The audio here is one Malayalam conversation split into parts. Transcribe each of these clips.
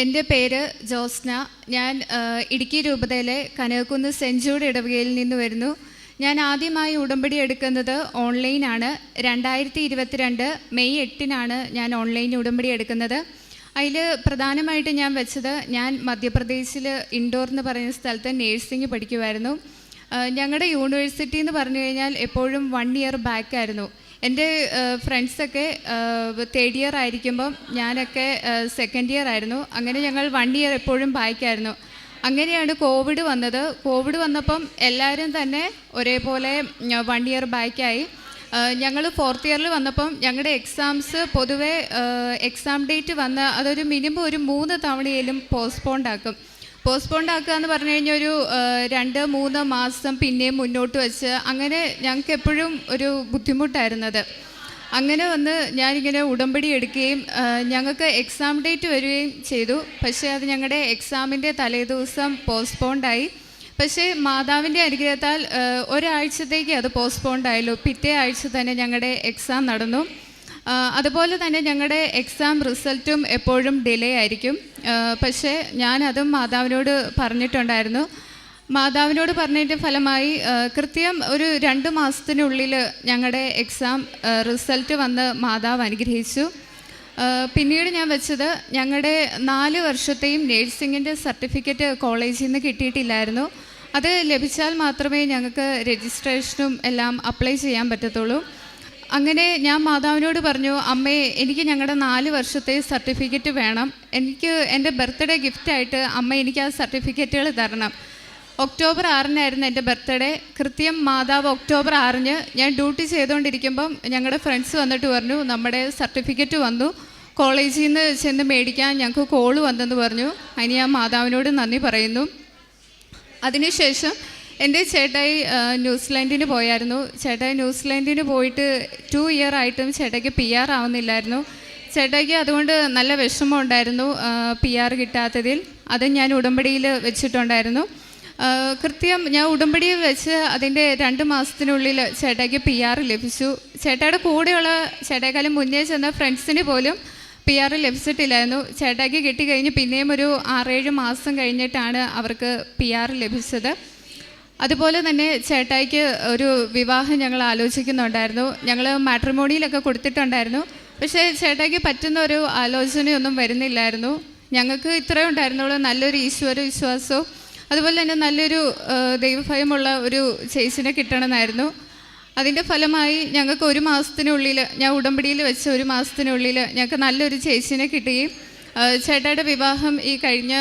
എന്റെ പേര് ജോസ്ന. ഞാൻ ഇടുക്കി രൂപതയിലെ കനകക്കുന്ന് ജൂഡ് ഇടവകയിൽ നിന്ന് വരുന്നു. ഞാൻ ആദ്യമായി ഉടമ്പടി എടുക്കുന്നത് ഓൺലൈനാണ് രണ്ടായിരത്തി ഇരുപത്തിരണ്ട് മെയ് എട്ടിനാണ് ഞാൻ ഓൺലൈൻ ഉടമ്പടി എടുക്കുന്നത്. അതിൽ പ്രധാനമായിട്ട് ഞാൻ വെച്ചത് ഞാൻ മധ്യപ്രദേശിൽ ഇൻഡോർ എന്ന് പറയുന്ന സ്ഥലത്ത് നേഴ്സിംഗ് പഠിക്കുമായിരുന്നു ഞങ്ങളുടെ യൂണിവേഴ്സിറ്റി എന്ന് പറഞ്ഞു കഴിഞ്ഞാൽ എപ്പോഴും വൺ ഇയർ ബാക്ക് ആയിരുന്നു. എന്റെ ഫ്രണ്ട്സൊക്കെ തേർഡ് ഇയർ ആയിരിക്കുമ്പം ഞാനൊക്കെ സെക്കൻഡ് ഇയർ ആയിരുന്നു. അങ്ങനെ ഞങ്ങൾ വൺ ഇയർ എപ്പോഴും ബാക്കായിരുന്നു അങ്ങനെയാണ് കോവിഡ് വന്നത്. കോവിഡ് വന്നപ്പം എല്ലാവരും തന്നെ ഒരേപോലെ വൺ ഇയർ ബാക്കായി ഞങ്ങൾ ഫോർത്ത് ഇയറിൽ വന്നപ്പം ഞങ്ങളുടെ എക്സാംസ് പൊതുവേ എക്സാം ഡേറ്റ് വന്ന് അതൊരു മിനിമം ഒരു മൂന്ന് തവണയിലും പോസ്റ്റ്പോണ്ട് ആക്കും. പോസ്റ്റ്പോണ്ട് ആക്കുക എന്ന് പറഞ്ഞു കഴിഞ്ഞാൽ ഒരു രണ്ട് മൂന്ന് മാസം പിന്നെയും മുന്നോട്ട് വെച്ച് അങ്ങനെ ഞങ്ങൾക്ക് എപ്പോഴും ഒരു ബുദ്ധിമുട്ടായിരുന്നത്. അങ്ങനെ വന്ന് ഞാനിങ്ങനെ ഉടമ്പടി എടുക്കുകയും ഞങ്ങൾക്ക് എക്സാം ഡേറ്റ് വരികയും ചെയ്തു. പക്ഷേ അത് ഞങ്ങളുടെ എക്സാമിന്റെ തലേദിവസം പോസ്റ്റ്പോണ്ടായി പക്ഷേ മാതാവിന്റെ അനുഗ്രഹത്താൽ ഒരാഴ്ചത്തേക്ക് അത് പോസ്റ്റ്പോണ്ടായല്ലോ പിറ്റേ ആഴ്ച തന്നെ ഞങ്ങളുടെ എക്സാം നടന്നു. അതുപോലെ തന്നെ ഞങ്ങളുടെ എക്സാം റിസൾട്ടും എപ്പോഴും ഡിലേ ആയിരിക്കും. പക്ഷേ ഞാനതും മാതാവിനോട് പറഞ്ഞിട്ടുണ്ടായിരുന്നു. മാതാവിനോട് പറഞ്ഞതിന്റെ ഫലമായി കൃത്യം ഒരു രണ്ട് മാസത്തിനുള്ളിൽ ഞങ്ങളുടെ എക്സാം റിസൾട്ട് വന്ന് മാതാവ് അനുഗ്രഹിച്ചു. പിന്നീട് ഞാൻ വെച്ചത് ഞങ്ങളുടെ നാല് വർഷത്തെയും നേഴ്സിങ്ങിന്റെ സർട്ടിഫിക്കറ്റ് കോളേജിൽ നിന്ന് കിട്ടിയിട്ടില്ലായിരുന്നു. അത് ലഭിച്ചാൽ മാത്രമേ ഞങ്ങൾക്ക് രജിസ്ട്രേഷനും എല്ലാം അപ്ലൈ ചെയ്യാൻ പറ്റത്തുള്ളൂ. അങ്ങനെ ഞാൻ മാതാവിനോട് പറഞ്ഞു അമ്മേ എനിക്ക് ഞങ്ങളുടെ നാല് വർഷത്തെ സർട്ടിഫിക്കറ്റ് വേണം. എനിക്ക് എന്റെ ബർത്ത്ഡേ ഗിഫ്റ്റായിട്ട് അമ്മ എനിക്ക് ആ സർട്ടിഫിക്കറ്റുകൾ തരണം. ഒക്ടോബർ ആറിനായിരുന്നു എന്റെ ബർത്ത്ഡേ. കൃത്യം മാതാവ് ഒക്ടോബർ ആറിന് ഞാൻ ഡ്യൂട്ടി ചെയ്തുകൊണ്ടിരിക്കുമ്പം ഞങ്ങളുടെ ഫ്രണ്ട്സ് വന്നിട്ട് പറഞ്ഞു നമ്മുടെ സർട്ടിഫിക്കറ്റ് വന്നു. കോളേജിൽ നിന്ന് ചെന്ന് മേടിക്കാൻ ഞങ്ങൾക്ക് കോൾ വന്നെന്ന് പറഞ്ഞു. അതിന് ഞാൻ മാതാവിനോട് നന്ദി പറയുന്നു. അതിനുശേഷം എന്റെ ചേട്ടായി ന്യൂസിലാൻഡിന് പോയായിരുന്നു. ചേട്ടായി ന്യൂസിലാൻഡിന് പോയിട്ട് ടു ഇയർ ആയിട്ടും ചേട്ടായിക്ക് പി ആർ ആവുന്നില്ലായിരുന്നു. ചേട്ടായിക്ക് അതുകൊണ്ട് നല്ല വിഷമം ഉണ്ടായിരുന്നു പി ആർ കിട്ടാത്തതിൽ. അത് ഞാൻ ഉടമ്പടിയിൽ വെച്ചിട്ടുണ്ടായിരുന്നു. കൃത്യം ഞാൻ ഉടമ്പടി വെച്ച് അതിന്റെ രണ്ട് മാസത്തിനുള്ളിൽ ചേട്ടായിക്ക് പി ആർ ലഭിച്ചു. ചേട്ടായുടെ കൂടെയുള്ള ചേട്ടായിക്കാലം മുന്നേ ചെന്ന ഫ്രണ്ട്സിന് പോലും പി ആർ ലഭിച്ചിട്ടില്ലായിരുന്നു. ചേട്ടായിക്ക് കിട്ടിക്കഴിഞ്ഞ് പിന്നെയും ഒരു ആറേഴ് മാസം കഴിഞ്ഞിട്ടാണ് അവർക്ക് പി ആർ ലഭിച്ചത്. അതുപോലെ തന്നെ ചേട്ടായിക്ക് ഒരു വിവാഹം ഞങ്ങൾ ആലോചിക്കുന്നുണ്ടായിരുന്നു. ഞങ്ങൾ മാട്രിമോണിയിലൊക്കെ കൊടുത്തിട്ടുണ്ടായിരുന്നു. പക്ഷേ ചേട്ടായിക്ക് പറ്റുന്ന ഒരു ആലോചനയൊന്നും വരുന്നില്ലായിരുന്നു. ഞങ്ങൾക്ക് ഇത്രയും ഉണ്ടായിരുന്നുള്ളൂ. നല്ലൊരു ഈശ്വര വിശ്വാസവും അതുപോലെ തന്നെ നല്ലൊരു ദൈവഭയമുള്ള ഒരു ചേച്ചിനെ കിട്ടണമെന്നായിരുന്നു. അതിന്റെ ഫലമായി ഞങ്ങൾക്ക് ഒരു മാസത്തിനുള്ളിൽ ഞാൻ ഉടമ്പടിയിൽ വെച്ച ഒരു മാസത്തിനുള്ളിൽ ഞങ്ങൾക്ക് നല്ലൊരു ചേച്ചിനെ കിട്ടുകയും ചേട്ടായുടെ വിവാഹം ഈ കഴിഞ്ഞ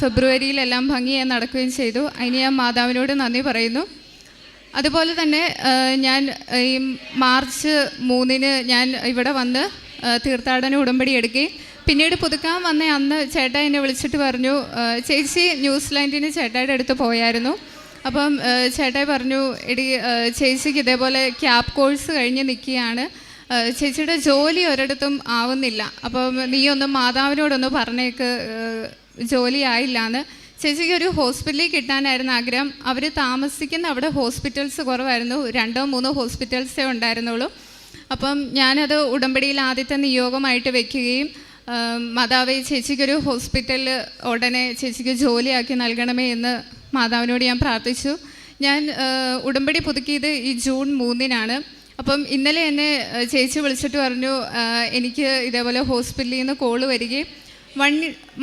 ഫെബ്രുവരിയിലെല്ലാം ഭംഗിയായി നടക്കുകയും ചെയ്തു. അതിന് ഞാൻ മാതാവിനോട് നന്ദി പറയുന്നു. അതുപോലെ തന്നെ ഞാൻ ഈ മാർച്ച് മൂന്നിന് ഞാൻ ഇവിടെ വന്ന് തീർത്ഥാടന ഉടമ്പടി എടുക്കുകയും പിന്നീട് പുതുക്കാൻ വന്ന അന്ന് ചേട്ടാ എന്നെ വിളിച്ചിട്ട് പറഞ്ഞു ചേച്ചി ന്യൂസിലാൻഡിന് ചേട്ടായുടെ അടുത്ത് പോയായിരുന്നു. അപ്പം ചേട്ടായി പറഞ്ഞു എടി ചേച്ചിക്ക് ഇതേപോലെ ക്യാബ് കോഴ്സ് കഴിഞ്ഞ് നിൽക്കുകയാണ്. ചേച്ചിയുടെ ജോലി ഒരിടത്തും ആവുന്നില്ല. അപ്പം നീ ഒന്ന് മാതാവിനോടൊന്ന് പറഞ്ഞേക്ക് ജോലി ആയില്ലാന്ന്. ചേച്ചിക്ക് ഒരു ഹോസ്പിറ്റലിൽ കിട്ടാനായിരുന്നു ആഗ്രഹം. അവർ താമസിക്കുന്ന അവിടെ ഹോസ്പിറ്റൽസ് കുറവായിരുന്നു. രണ്ടോ മൂന്നോ ഹോസ്പിറ്റൽസേ ഉണ്ടായിരുന്നുള്ളൂ. അപ്പം ഞാനത് ഉടമ്പടിയിൽ ആദ്യത്തെ നിയോഗമായിട്ട് വെക്കുകയും മാതാവേ ചേച്ചിക്കൊരു ഹോസ്പിറ്റലിൽ ഉടനെ ചേച്ചിക്ക് ജോലിയാക്കി നൽകണമേ എന്ന് മാതാവിനോട് ഞാൻ പ്രാർത്ഥിച്ചു. ഞാൻ ഉടമ്പടി പുതുക്കിയത് ഈ ജൂൺ മൂന്നിനാണ്. അപ്പം ഇന്നലെ എന്നെ ചേച്ചി വിളിച്ചിട്ട് പറഞ്ഞു എനിക്ക് ഇതേപോലെ ഹോസ്പിറ്റലിൽ നിന്ന് കോൾ വരികയും വൺ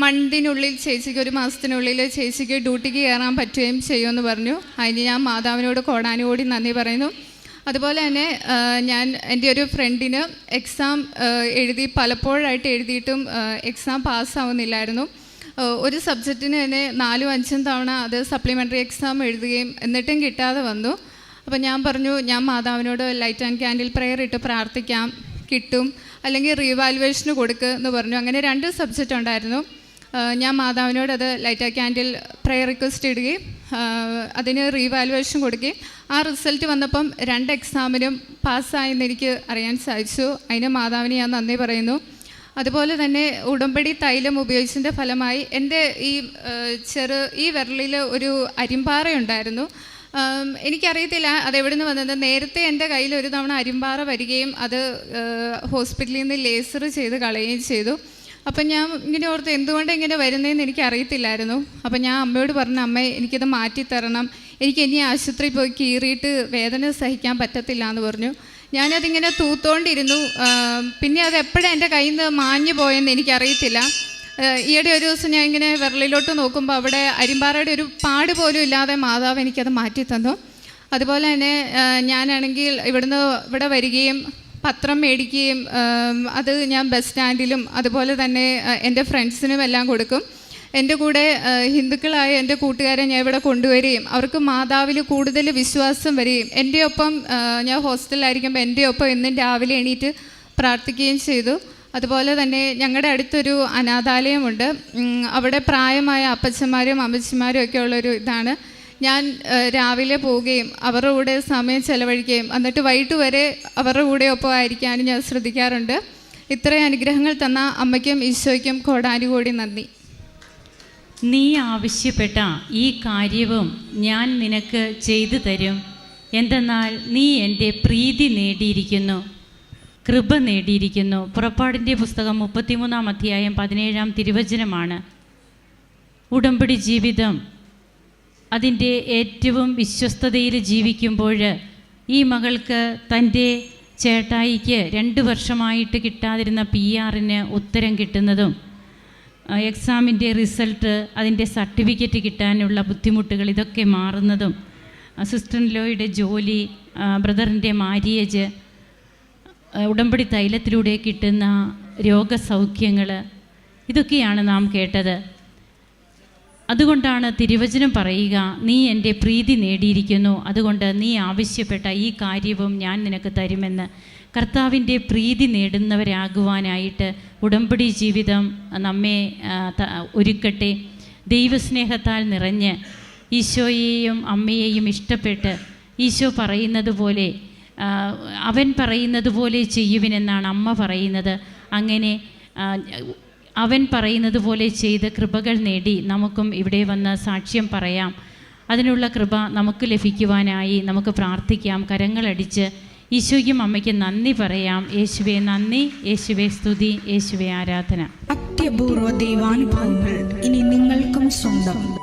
മണ്ടിനുള്ളിൽ ചേച്ചിക്ക് ഒരു മാസത്തിനുള്ളിൽ ചേച്ചിക്ക് ഡ്യൂട്ടിക്ക് കയറാൻ പറ്റുകയും ചെയ്യുമെന്ന് പറഞ്ഞു. അതിന് ഞാൻ മാതാവിനോട് കോടാനോടി നന്ദി പറയുന്നു. അതുപോലെ തന്നെ ഞാൻ എന്റെ ഒരു ഫ്രണ്ടിന് എക്സാം എഴുതി പലപ്പോഴായിട്ട് എഴുതിയിട്ടും എക്സാം പാസ്സാവുന്നില്ലായിരുന്നു. ഒരു സബ്ജക്റ്റിന് തന്നെ നാലും അഞ്ചും തവണ അത് സപ്ലിമെന്ററി എക്സാം എഴുതുകയും എന്നിട്ടും കിട്ടാതെ വന്നു. അപ്പോൾ ഞാൻ പറഞ്ഞു ഞാൻ മാതാവിനോട് ലൈറ്റ് ആൻഡ് ക്യാൻഡിൽ പ്രെയർ ഇട്ട് പ്രാർത്ഥിക്കാം കിട്ടും. അല്ലെങ്കിൽ റീവാലുവേഷന് കൊടുക്കുക എന്ന് പറഞ്ഞു. അങ്ങനെ രണ്ട് സബ്ജക്റ്റ് ഉണ്ടായിരുന്നു. ഞാൻ മാതാവിനോട് അത് light and candle prayer request ഇടുകയും അതിന് റീവാലുവേഷൻ കൊടുക്കുകയും ആ റിസൾട്ട് വന്നപ്പം രണ്ട് എക്സാമിനും പാസ്സായെന്ന് എനിക്ക് അറിയാൻ സാധിച്ചു. അതിന് മാതാവിന് ഞാൻ നന്ദി പറയുന്നു. അതുപോലെ തന്നെ ഉടമ്പടി തൈലം ഉപയോഗിച്ചതിന്റെ ഫലമായി എന്റെ ഈ ചെറു ഈ വിരലിൽ ഒരു അരിമ്പാറയുണ്ടായിരുന്നു. എനിക്കറിയത്തില്ല അത് എവിടെ നിന്ന് വന്നത്. നേരത്തെ എന്റെ കയ്യിൽ ഒരു തവണ അരിമ്പാറ വരികയും അത് ഹോസ്പിറ്റലിൽ നിന്ന് ലേസർ ചെയ്ത് കളയുകയും ചെയ്തു. അപ്പം ഞാൻ ഇങ്ങനെ ഓർത്ത് എന്തുകൊണ്ട് ഇങ്ങനെ വരുന്നതെന്ന് എനിക്ക് അറിയത്തില്ലായിരുന്നു അപ്പം ഞാൻ അമ്മയോട് പറഞ്ഞു അമ്മ എനിക്കിത് മാറ്റിത്തരണം. എനിക്ക് ഇനി ആശുപത്രി പോയി കീറിയിട്ട് വേദന സഹിക്കാൻ പറ്റത്തില്ല എന്ന് പറഞ്ഞു. ഞാനതിങ്ങനെ തൂത്തോണ്ടിരുന്നു. പിന്നെ അത് എപ്പോഴാണ് എന്റെ കയ്യിൽ നിന്ന് മാഞ്ഞു പോയെന്ന് എനിക്കറിയത്തില്ല. ഈയിടെ ഒരു ദിവസം ഞാൻ ഇങ്ങനെ വിരലിലോട്ട് നോക്കുമ്പോൾ അവിടെ അരിമ്പാറയുടെ ഒരു പാട് പോലും ഇല്ലാതെ മാതാവ് എനിക്കത് മാറ്റി തന്നു. അതുപോലെ തന്നെ ഞാനാണെങ്കിൽ ഇവിടുന്ന് ഇവിടെ വരികയും പത്രം മേടിക്കുകയും അത് ഞാൻ ബസ് സ്റ്റാൻഡിലും അതുപോലെ തന്നെ എന്റെ ഫ്രണ്ട്സിനും എല്ലാം കൊടുക്കും. എന്റെ കൂടെ ഹിന്ദുക്കളായ എന്റെ കൂട്ടുകാരെ ഞാൻ ഇവിടെ കൊണ്ടുവരികയും അവർക്ക് മാതാവിൽ കൂടുതൽ വിശ്വാസം വരികയും എന്റെ ഒപ്പം ഞാൻ ഹോസ്റ്റലിലായിരിക്കുമ്പോൾ എന്റെ ഒപ്പം എന്നും രാവിലെ എണീറ്റ് പ്രാർത്ഥിക്കുകയും ചെയ്തു. അതുപോലെ തന്നെ ഞങ്ങളുടെ അടുത്തൊരു അനാഥാലയമുണ്ട്. അവിടെ പ്രായമായ അപ്പച്ചന്മാരും അമ്മച്ചിമാരും ഒക്കെ ഉള്ളൊരു ഇതാണ്. ഞാൻ രാവിലെ പോവുകയും അവരുടെ കൂടെ സമയം ചെലവഴിക്കുകയും എന്നിട്ട് വൈകിട്ട് വരെ അവരുടെ കൂടെ ഒപ്പം ആയിരിക്കാനും ഞാൻ ശ്രദ്ധിക്കാറുണ്ട്. ഇത്രയും അനുഗ്രഹങ്ങൾ തന്ന അമ്മയ്ക്കും ഈശോയ്ക്കും കോടാനുകോടി നന്ദി. നീ ആവശ്യപ്പെട്ട ഈ കാര്യവും ഞാൻ നിനക്ക് ചെയ്തു തരും. എന്തെന്നാൽ നീ എന്റെ പ്രീതി നേടിയിരിക്കുന്നു. കൃപ നേടിയിരിക്കുന്നു. പുറപ്പാടിന്റെ പുസ്തകം മുപ്പത്തിമൂന്നാം അധ്യായം പതിനേഴാം തിരുവചനമാണ്. ഉടമ്പടി ജീവിതം അതിന്റെ ഏറ്റവും വിശ്വസ്തതയിൽ ജീവിക്കുമ്പോൾ ഈ മകൾക്ക് തന്റെ ചേട്ടായിക്ക് രണ്ട് വർഷമായിട്ട് കിട്ടാതിരുന്ന പി ആറിന് ഉത്തരം കിട്ടുന്നതും എക്സാമിന്റെ റിസൾട്ട് അതിന്റെ സർട്ടിഫിക്കറ്റ് കിട്ടാനുള്ള ബുദ്ധിമുട്ടുകൾ ഇതൊക്കെ മാറുന്നതും അസിസ്റ്റന്റ് ലോയുടെ ജോലി ബ്രദറിന്റെ മാരിയേജ് ഉടമ്പടി തൈലത്തിലൂടെ കിട്ടുന്ന രോഗസൗഖ്യങ്ങൾ ഇതൊക്കെയാണ് നാം കേട്ടത്. അതുകൊണ്ടാണ് തിരുവചനം പറയുക നീ എന്റെ പ്രീതി നേടിയിരിക്കുന്നു. അതുകൊണ്ട് നീ ആവശ്യപ്പെട്ട ഈ കാര്യവും ഞാൻ നിനക്ക് തരുമെന്ന്. കർത്താവിന്റെ പ്രീതി നേടുന്നവരാകുവാനായിട്ട് ഉടമ്പടി ജീവിതം നമ്മെ ഒരുക്കട്ടെ. ദൈവസ്നേഹത്താൽ നിറഞ്ഞ് ഈശോയെയും അമ്മയെയും ഇഷ്ടപ്പെട്ട് ഈശോ പറയുന്നത് പോലെ അവൻ പറയുന്നത് പോലെ ചെയ്യുവിനെന്നാണ് അമ്മ പറയുന്നത്. അങ്ങനെ അവൻ പറയുന്നത് പോലെ ചെയ്ത് കൃപകൾ നേടി നമുക്കും ഇവിടെ വന്ന് സാക്ഷ്യം പറയാം. അതിനുള്ള കൃപ നമുക്ക് ലഭിക്കുവാനായി നമുക്ക് പ്രാർത്ഥിക്കാം. കരങ്ങളടിച്ച് ഈശോയ്ക്കും അമ്മയ്ക്ക് നന്ദി പറയാം. യേശുവെ നന്ദി. യേശുവെ സ്തുതി. യേശുവെ ആരാധന. അത്യപൂർവ ദൈവാനുഭവങ്ങൾ ഇനി നിങ്ങൾക്കും സ്വന്തം.